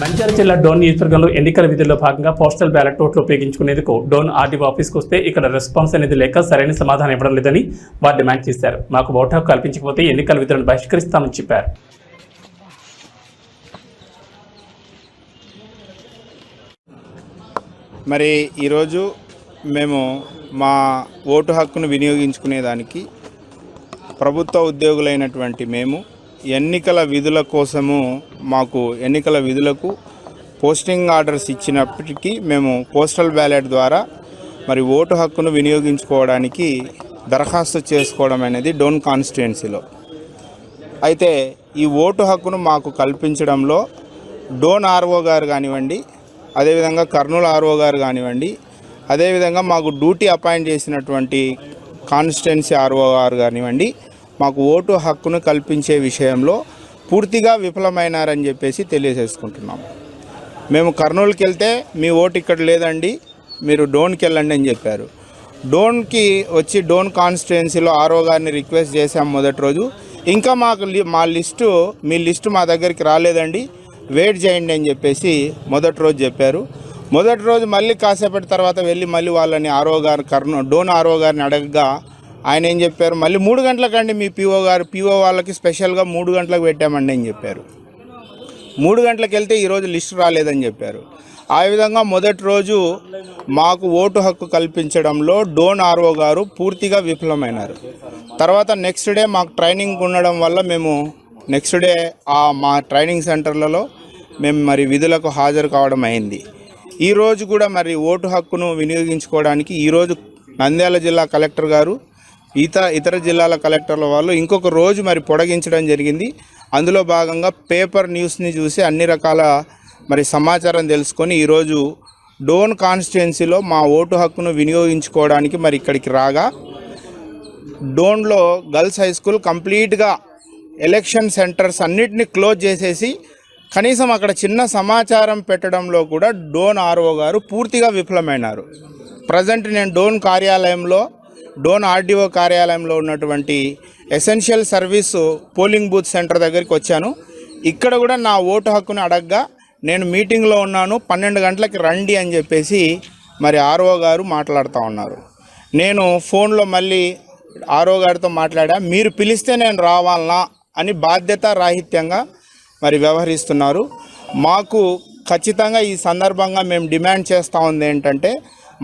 నంద్యాల జిల్లా డోన్ నియోజకవర్గంలో ఎన్నికల విధుల్లో భాగంగా పోస్టల్ బ్యాలెట్ ఓట్లు ఉపయోగించుకునేందుకు డోన్ ఆర్డీఓ ఆఫీస్కి వస్తే ఇక్కడ రెస్పాన్స్ అనేది లేక సరైన సమాధానం ఇవ్వడం లేదని వారు డిమాండ్ చేశారు. మాకు ఓటు హక్కు కల్పించకపోతే ఎన్నికల విధులను బహిష్కరిస్తామని చెప్పారు. మరి ఈరోజు మేము మా ఓటు హక్కును వినియోగించుకునేదానికి ప్రభుత్వ ఉద్యోగులైనటువంటి మేము ఎన్నికల విధుల కోసము మాకు ఎన్నికల విధులకు పోస్టింగ్ ఆర్డర్స్ ఇచ్చినప్పటికీ మేము పోస్టల్ బ్యాలెట్ ద్వారా మరి ఓటు హక్కును వినియోగించుకోవడానికి దరఖాస్తు చేసుకోవడం అనేది డోన్ కాన్స్టిట్యుయెన్సీలో. అయితే ఈ ఓటు హక్కును మాకు కల్పించడంలో డోన్ ఆర్ఓ గారు కానివ్వండి అదేవిధంగా కర్నూలు ఆర్ఓ గారు కానివ్వండి అదేవిధంగా మాకు డ్యూటీ అపాయింట్ చేసినటువంటి కాన్స్టిట్యున్సీ ఆర్ఓ గారు కానివ్వండి మాకు ఓటు హక్కును కల్పించే విషయంలో పూర్తిగా విఫలమైనారని చెప్పేసి తెలియజేసుకుంటున్నాం మేము కర్నూలుకి వెళ్తే మీ ఓటు ఇక్కడ లేదండి మీరు డోన్కి వెళ్ళండి అని చెప్పారు. డోన్కి వచ్చి డోన్ కాన్స్టిట్యున్సీలో ఆరో గారిని రిక్వెస్ట్ చేశాం మొదటి రోజు. ఇంకా మాకు లి- మా లిస్టు మీ లిస్టు మా దగ్గరికి రాలేదండి వెయిట్ చేయండి అని చెప్పేసి మొదటి రోజు చెప్పారు. మొదటి రోజు మళ్ళీ కాసేపటి తర్వాత వెళ్ళి మళ్ళీ వాళ్ళని ఆర్ఓ గారు కర్నూ డోన్ ఆర్ఓ గారిని అడగగా ఆయన ఏం చెప్పారు? మళ్ళీ మూడు గంటలకండి మీ పీఓ గారు. పీఓ వాళ్ళకి స్పెషల్గా మూడు గంటలకు పెట్టామండి అని చెప్పారు. మూడు గంటలకు వెళ్తే ఈరోజు లిస్ట్ రాలేదని చెప్పారు. ఆ విధంగా మొదటి రోజు మాకు ఓటు హక్కు కల్పించడంలో డోన్ ఆర్ఓ గారు పూర్తిగా విఫలమైనారు. తర్వాత నెక్స్ట్ డే మాకు ట్రైనింగ్ ఉండడం వల్ల మేము నెక్స్ట్ డే ఆ మా ట్రైనింగ్ సెంటర్లలో మేము మరి విధులకు హాజరు కావడం అయింది. ఈరోజు కూడా మరి ఓటు హక్కును వినియోగించుకోవడానికి ఈరోజు నంద్యాల జిల్లా కలెక్టర్ గారు ఇతర ఇతర జిల్లాల కలెక్టర్ల వాళ్ళు ఇంకొక రోజు మరి పొడిగించడం జరిగింది. అందులో భాగంగా పేపర్ న్యూస్ని చూసి అన్ని రకాల మరి సమాచారం తెలుసుకొని ఈరోజు డోన్ కాన్స్టిట్యున్సీలో మా ఓటు హక్కును వినియోగించుకోవడానికి మరి ఇక్కడికి రాగా డోన్లో గర్ల్స్ హై స్కూల్ కంప్లీట్గా ఎలక్షన్ సెంటర్స్ అన్నిటిని క్లోజ్ చేసేసి కనీసం అక్కడ చిన్న సమాచారం పెట్టడంలో కూడా డోన్ ఆర్ఓ గారు పూర్తిగా విఫలమైనారు. ప్రజెంట్ నేను డోన్ కార్యాలయంలో డోన్ ఆర్డీఓ కార్యాలయంలో ఉన్నటువంటి essential service polling booth centre దగ్గరికి వచ్చాను. ఇక్కడ కూడా నా ఓటు హక్కును అడగ్గా నేను మీటింగ్లో ఉన్నాను. పన్నెండు గంటలకి రండి అని చెప్పేసి మరి ఆర్ఓ గారు మాట్లాడుతూ ఉన్నారు. నేను ఫోన్లో మళ్ళీ ఆర్ఓ గారితో మాట్లాడా మీరు పిలిస్తే నేను రావాలనా అని బాధ్యత రాహిత్యంగా మరి వ్యవహరిస్తున్నారు. మాకు ఖచ్చితంగా ఈ సందర్భంగా మేము డిమాండ్ చేస్తూ ఉంది ఏంటంటే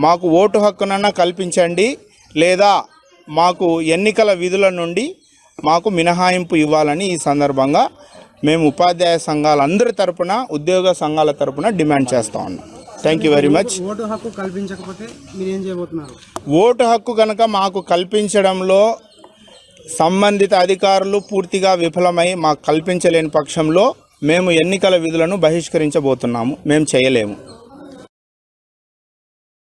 మాకు ఓటు హక్కునన్నా కల్పించండి. లేదా మాకు ఎన్నికల విధుల నుండి మాకు మినహాయింపు ఇవ్వాలని ఈ సందర్భంగా మేము ఉపాధ్యాయ సంఘాలందరి తరపున ఉద్యోగ సంఘాల తరపున డిమాండ్ చేస్తూ ఉన్నాం. Thank you very much vote హక్కు కల్పించకపోతే మీరు ఏం చేయబోతున్నారు? ఓటు హక్కు కనుక మాకు కల్పించడంలో సంబంధిత అధికారులు పూర్తిగా విఫలమై మాకు కల్పించలేని పక్షంలో మేము ఎన్నికల విధులను బహిష్కరించబోతున్నాము. మేము చేయలేము.